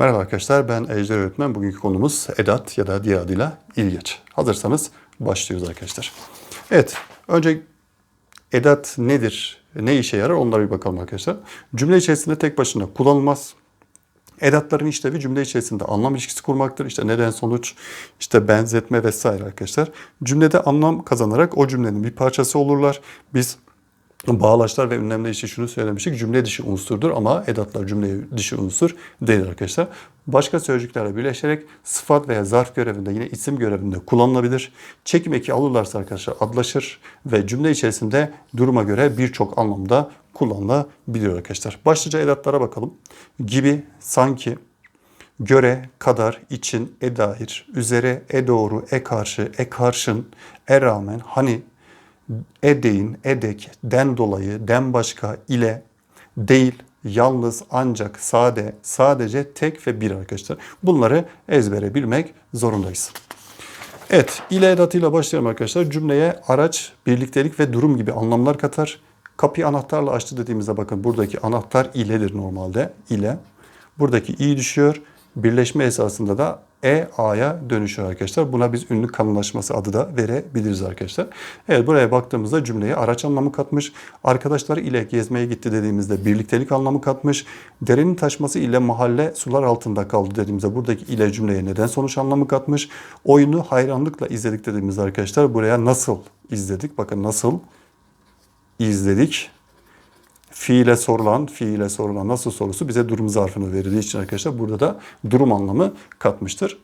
Merhaba arkadaşlar ben Ejder Öğretmen. Bugünkü konumuz edat ya da diğer adıyla ilgeç. Hazırsanız başlıyoruz arkadaşlar. Evet önce edat nedir, ne işe yarar onlara bir bakalım arkadaşlar. Cümle içerisinde tek başına kullanılmaz. Edatların işlevi cümle içerisinde anlam ilişkisi kurmaktır. İşte neden sonuç, işte benzetme vesaire arkadaşlar. Cümlede anlam kazanarak o cümlenin bir parçası olurlar. Biz Bağlaçlar ve ünlemler için şunu söylemiştik. Cümle dışı unsurdur ama edatlar cümle dışı unsur değil arkadaşlar. Başka sözcüklerle birleşerek sıfat veya zarf görevinde yine isim görevinde kullanılabilir. Çekim eki alırlarsa arkadaşlar adlaşır ve cümle içerisinde duruma göre birçok anlamda kullanılabiliyor arkadaşlar. Başlıca edatlara bakalım. Gibi, sanki, göre, kadar, için, e üzere, e doğru, e karşı, e karşın, e rağmen, hani, edeyin, edek, den dolayı, den başka, ile, değil, yalnız, ancak, sade, sadece, tek ve bir arkadaşlar. Bunları ezbere bilmek zorundayız. Evet, ile edatıyla başlayalım arkadaşlar. Cümleye araç, birliktelik ve durum gibi anlamlar katar. Kapıyı anahtarla açtı dediğimizde bakın buradaki anahtar iledir normalde. ile. Buradaki i düşüyor. Birleşme esasında da e A'ya dönüşüyor arkadaşlar. Buna biz ünlü kalınlaşması adı da verebiliriz arkadaşlar. Evet buraya baktığımızda cümleye araç anlamı katmış. Arkadaşları ile gezmeye gitti dediğimizde birliktelik anlamı katmış. Derenin taşması ile mahalle sular altında kaldı dediğimizde buradaki ile cümleye neden sonuç anlamı katmış. Oyunu hayranlıkla izledik dediğimizde arkadaşlar buraya nasıl izledik? Bakın nasıl izledik fiile sorulan, fiile sorulan nasıl sorusu bize durum zarfını verildiği için arkadaşlar burada da durum anlamı katmıştır.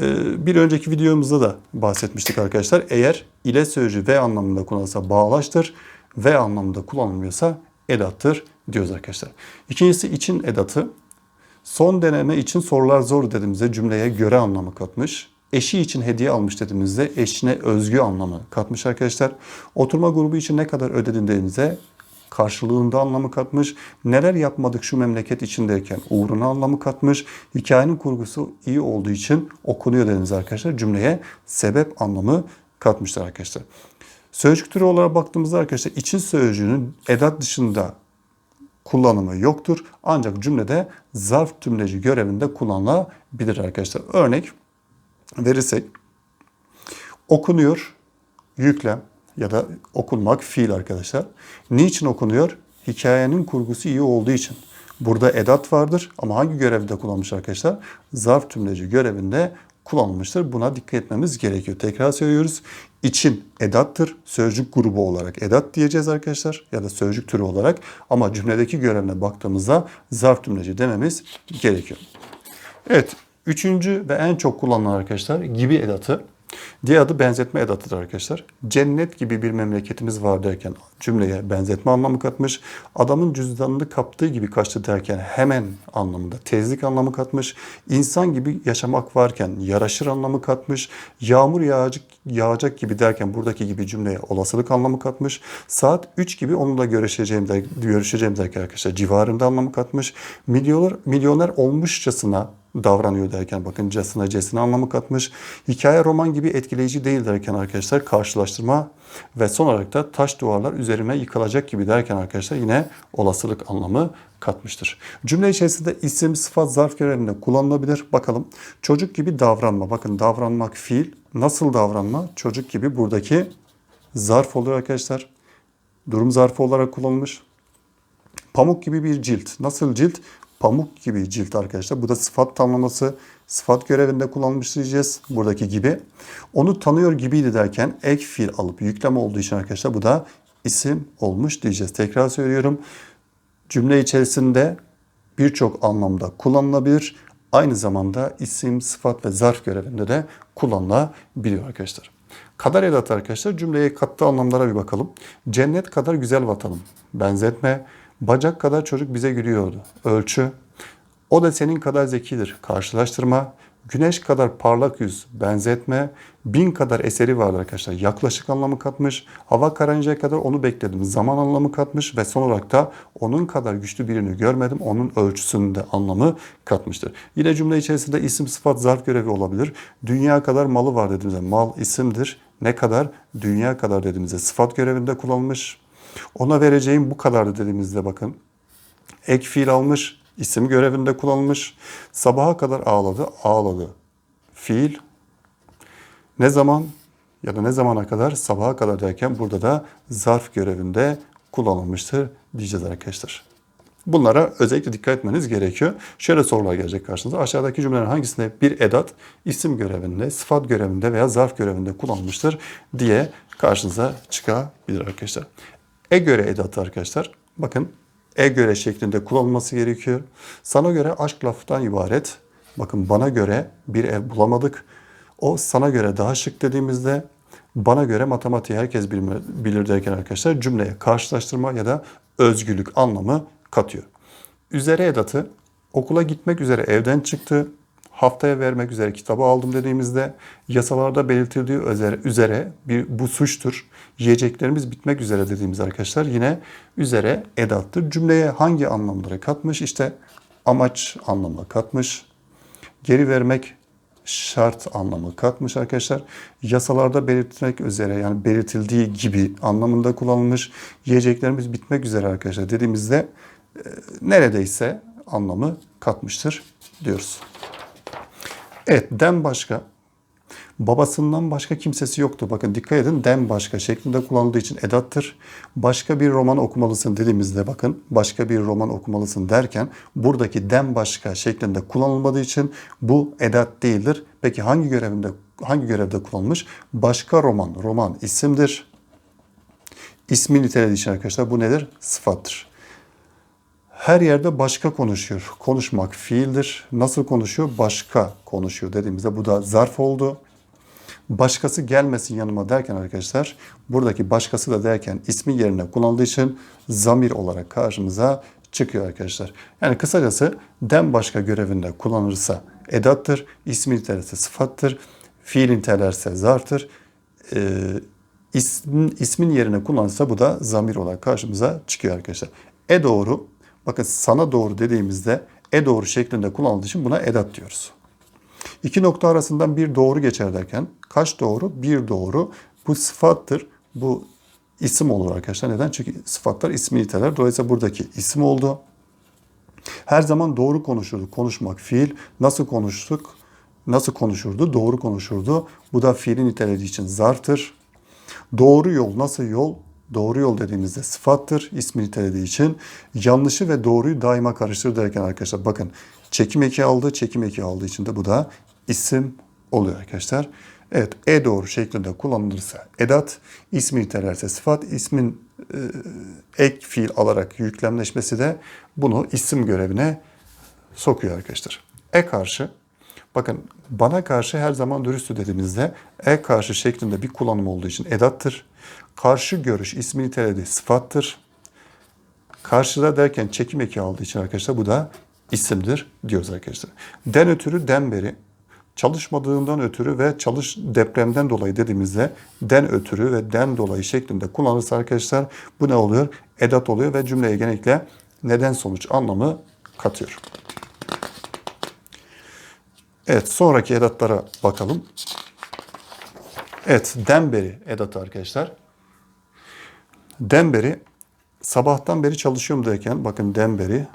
Ee, bir önceki videomuzda da bahsetmiştik arkadaşlar. Eğer ile sözcüğü ve anlamında kullanılsa bağlaçtır, ve anlamında kullanılmıyorsa edattır diyoruz arkadaşlar. İkincisi için edatı. Son deneme için sorular zor dediğimizde cümleye göre anlamı katmış. Eşi için hediye almış dediğimizde eşine özgü anlamı katmış arkadaşlar. Oturma grubu için ne kadar ödedin dediğimizde karşılığında anlamı katmış. Neler yapmadık şu memleket içindeyken uğruna anlamı katmış. Hikayenin kurgusu iyi olduğu için okunuyor dediniz arkadaşlar. Cümleye sebep anlamı katmışlar arkadaşlar. Sözcük türü olarak baktığımızda arkadaşlar için sözcüğünün edat dışında kullanımı yoktur. Ancak cümlede zarf tümleci görevinde kullanılabilir arkadaşlar. Örnek verirsek okunuyor yüklem ya da okunmak fiil arkadaşlar. Niçin okunuyor? Hikayenin kurgusu iyi olduğu için. Burada edat vardır ama hangi görevde kullanmış arkadaşlar? Zarf tümleci görevinde kullanılmıştır. Buna dikkat etmemiz gerekiyor. Tekrar söylüyoruz. İçin edattır. Sözcük grubu olarak edat diyeceğiz arkadaşlar ya da sözcük türü olarak ama cümledeki görevine baktığımızda zarf tümleci dememiz gerekiyor. Evet, üçüncü ve en çok kullanılan arkadaşlar gibi edatı. Diğer adı benzetme edatıdır arkadaşlar. Cennet gibi bir memleketimiz var derken cümleye benzetme anlamı katmış. Adamın cüzdanını kaptığı gibi kaçtı derken hemen anlamında tezlik anlamı katmış. İnsan gibi yaşamak varken yaraşır anlamı katmış. Yağmur yağacak, yağacak gibi derken buradaki gibi cümleye olasılık anlamı katmış. Saat 3 gibi onunla görüşeceğim, der, görüşeceğim derken arkadaşlar civarında anlamı katmış. Milyoner, milyoner olmuşçasına davranıyor derken bakın casına cesine anlamı katmış. Hikaye roman gibi etkileyici değil derken arkadaşlar karşılaştırma ve son olarak da taş duvarlar üzerime yıkılacak gibi derken arkadaşlar yine olasılık anlamı katmıştır. Cümle içerisinde isim, sıfat, zarf görevinde kullanılabilir. Bakalım çocuk gibi davranma. Bakın davranmak fiil. Nasıl davranma? Çocuk gibi buradaki zarf oluyor arkadaşlar. Durum zarfı olarak kullanılmış. Pamuk gibi bir cilt. Nasıl cilt? Pamuk gibi cilt arkadaşlar. Bu da sıfat tamlaması. Sıfat görevinde kullanılmış diyeceğiz. Buradaki gibi. Onu tanıyor gibiydi derken ek fiil alıp yükleme olduğu için arkadaşlar bu da isim olmuş diyeceğiz. Tekrar söylüyorum. Cümle içerisinde birçok anlamda kullanılabilir. Aynı zamanda isim, sıfat ve zarf görevinde de kullanılabiliyor arkadaşlar. Kadar edatı arkadaşlar cümleye kattığı anlamlara bir bakalım. Cennet kadar güzel vatanım. Benzetme, Bacak kadar çocuk bize gülüyordu. Ölçü. O da senin kadar zekidir. Karşılaştırma. Güneş kadar parlak yüz, benzetme, bin kadar eseri vardır arkadaşlar. Yaklaşık anlamı katmış. Hava kararıncaya kadar onu bekledim. Zaman anlamı katmış ve son olarak da onun kadar güçlü birini görmedim. Onun ölçüsünde anlamı katmıştır. Yine cümle içerisinde isim, sıfat, zarf görevi olabilir. Dünya kadar malı var dediğimizde mal isimdir. Ne kadar? Dünya kadar dediğimizde sıfat görevinde kullanılmış. Ona vereceğim bu kadardı dediğimizde bakın. Ek fiil almış, isim görevinde kullanılmış. Sabaha kadar ağladı, ağladı. Fiil. Ne zaman ya da ne zamana kadar sabaha kadar derken burada da zarf görevinde kullanılmıştır diyeceğiz arkadaşlar. Bunlara özellikle dikkat etmeniz gerekiyor. Şöyle sorular gelecek karşınıza. Aşağıdaki cümlelerin hangisinde bir edat isim görevinde, sıfat görevinde veya zarf görevinde kullanılmıştır diye karşınıza çıkabilir arkadaşlar. E göre edatı arkadaşlar. Bakın e göre şeklinde kullanılması gerekiyor. Sana göre aşk laftan ibaret. Bakın bana göre bir ev bulamadık. O sana göre daha şık dediğimizde bana göre matematiği herkes bilir derken arkadaşlar cümleye karşılaştırma ya da özgürlük anlamı katıyor. Üzere edatı okula gitmek üzere evden çıktı. Haftaya vermek üzere kitabı aldım dediğimizde yasalarda belirtildiği üzere, bir bu suçtur. Yiyeceklerimiz bitmek üzere dediğimiz arkadaşlar yine üzere edattır. Cümleye hangi anlamları katmış? İşte amaç anlamı katmış. Geri vermek şart anlamı katmış arkadaşlar. Yasalarda belirtmek üzere yani belirtildiği gibi anlamında kullanılmış. Yiyeceklerimiz bitmek üzere arkadaşlar dediğimizde e, neredeyse anlamı katmıştır diyoruz. Evet, den başka. Babasından başka kimsesi yoktu. Bakın dikkat edin den başka şeklinde kullanıldığı için edattır. Başka bir roman okumalısın dediğimizde bakın başka bir roman okumalısın derken buradaki den başka şeklinde kullanılmadığı için bu edat değildir. Peki hangi görevinde hangi görevde kullanılmış? Başka roman. Roman isimdir. İsmi nitelediği için arkadaşlar bu nedir? Sıfattır. Her yerde başka konuşuyor. Konuşmak fiildir. Nasıl konuşuyor? Başka konuşuyor dediğimizde bu da zarf oldu. Başkası gelmesin yanıma derken arkadaşlar buradaki başkası da derken ismi yerine kullanıldığı için zamir olarak karşımıza çıkıyor arkadaşlar. Yani kısacası den başka görevinde kullanılırsa edattır, ismi nitelerse sıfattır, fiil nitelerse zarftır. Ee, ismin, ismin yerine kullanılırsa bu da zamir olarak karşımıza çıkıyor arkadaşlar. E doğru, bakın sana doğru dediğimizde e doğru şeklinde kullanıldığı için buna edat diyoruz. İki nokta arasından bir doğru geçer derken kaç doğru? Bir doğru. Bu sıfattır. Bu isim olur arkadaşlar. Neden? Çünkü sıfatlar ismi niteler. Dolayısıyla buradaki isim oldu. Her zaman doğru konuşurdu. Konuşmak fiil. Nasıl konuştuk? Nasıl konuşurdu? Doğru konuşurdu. Bu da fiili nitelediği için zarftır. Doğru yol nasıl yol? Doğru yol dediğimizde sıfattır. ismi nitelediği için. Yanlışı ve doğruyu daima karıştır derken arkadaşlar bakın çekim eki aldı. Çekim eki aldığı için de bu da isim oluyor arkadaşlar. Evet e doğru şeklinde kullanılırsa edat, ismi nitelerse sıfat, ismin e, ek fiil alarak yüklemleşmesi de bunu isim görevine sokuyor arkadaşlar. E karşı bakın bana karşı her zaman dürüsttü dediğimizde e karşı şeklinde bir kullanım olduğu için edattır. Karşı görüş ismi nitelediği sıfattır. Karşıda derken çekim eki aldığı için arkadaşlar bu da isimdir diyoruz arkadaşlar. Den ötürü den beri çalışmadığından ötürü ve çalış depremden dolayı dediğimizde den ötürü ve den dolayı şeklinde kullanırsa arkadaşlar bu ne oluyor? Edat oluyor ve cümleye genellikle neden sonuç anlamı katıyor. Evet sonraki edatlara bakalım. Evet den beri edatı arkadaşlar. Den beri sabahtan beri çalışıyorum derken bakın den beri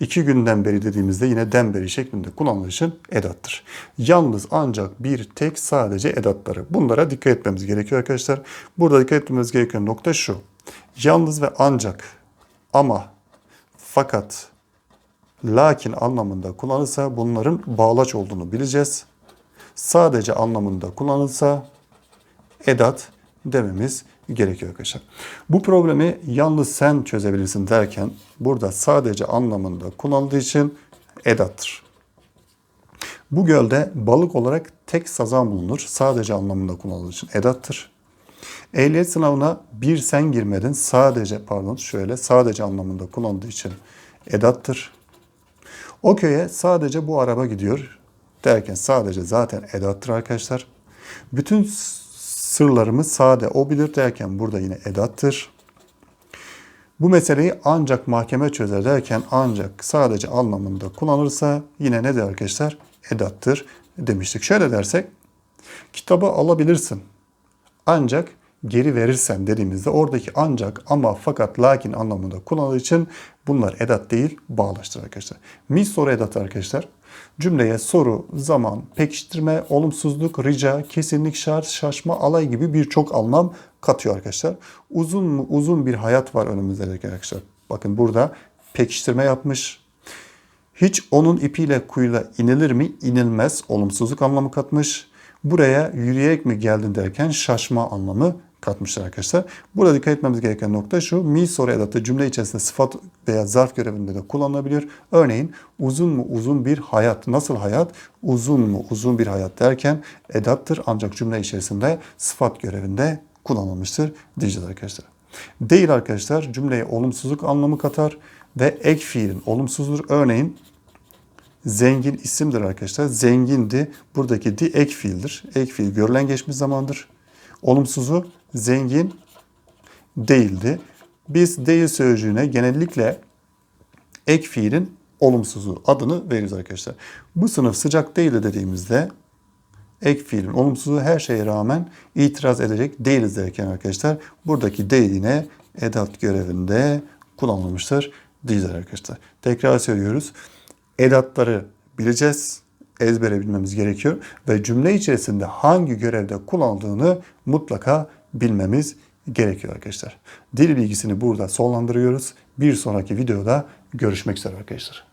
İki günden beri dediğimizde yine den beri şeklinde kullanılır için edattır. Yalnız ancak bir tek sadece edatları. Bunlara dikkat etmemiz gerekiyor arkadaşlar. Burada dikkat etmemiz gereken nokta şu. Yalnız ve ancak ama fakat lakin anlamında kullanılırsa bunların bağlaç olduğunu bileceğiz. Sadece anlamında kullanılsa edat dememiz gerekiyor arkadaşlar. Bu problemi yalnız sen çözebilirsin derken burada sadece anlamında kullanıldığı için edattır. Bu gölde balık olarak tek sazan bulunur. Sadece anlamında kullanıldığı için edattır. Ehliyet sınavına bir sen girmedin. Sadece pardon şöyle sadece anlamında kullanıldığı için edattır. O köye sadece bu araba gidiyor derken sadece zaten edattır arkadaşlar. Bütün sırlarımız sade o bilir derken burada yine edattır. Bu meseleyi ancak mahkeme çözer derken ancak sadece anlamında kullanırsa yine ne der arkadaşlar? Edattır demiştik. Şöyle dersek kitabı alabilirsin. Ancak geri verirsen dediğimizde oradaki ancak ama fakat lakin anlamında kullanıldığı için bunlar edat değil bağlaştır arkadaşlar. Mi soru edatı arkadaşlar. Cümleye soru, zaman, pekiştirme, olumsuzluk, rica, kesinlik, şart, şaşma, alay gibi birçok anlam katıyor arkadaşlar. Uzun mu uzun bir hayat var önümüzde arkadaşlar. Bakın burada pekiştirme yapmış. Hiç onun ipiyle kuyuyla inilir mi? İnilmez. Olumsuzluk anlamı katmış. Buraya yürüyerek mi geldin derken şaşma anlamı katmışlar arkadaşlar. Burada dikkat etmemiz gereken nokta şu. Mi soru edatı cümle içerisinde sıfat veya zarf görevinde de kullanılabiliyor. Örneğin uzun mu uzun bir hayat. Nasıl hayat? Uzun mu uzun bir hayat derken edattır ancak cümle içerisinde sıfat görevinde kullanılmıştır diyeceğiz arkadaşlar. Değil arkadaşlar cümleye olumsuzluk anlamı katar ve ek fiilin olumsuzluğu örneğin zengin isimdir arkadaşlar. Zengindi. Buradaki di ek fiildir. Ek fiil görülen geçmiş zamandır. Olumsuzu zengin değildi. Biz değil sözcüğüne genellikle ek fiilin olumsuzu adını veririz arkadaşlar. Bu sınıf sıcak değildi dediğimizde ek fiilin olumsuzu her şeye rağmen itiraz edecek değiliz derken arkadaşlar buradaki değil yine edat görevinde kullanılmıştır diyeceğiz arkadaşlar. Tekrar söylüyoruz. Edatları bileceğiz, ezbere bilmemiz gerekiyor ve cümle içerisinde hangi görevde kullanıldığını mutlaka bilmemiz gerekiyor arkadaşlar. Dil bilgisini burada sonlandırıyoruz. Bir sonraki videoda görüşmek üzere arkadaşlar.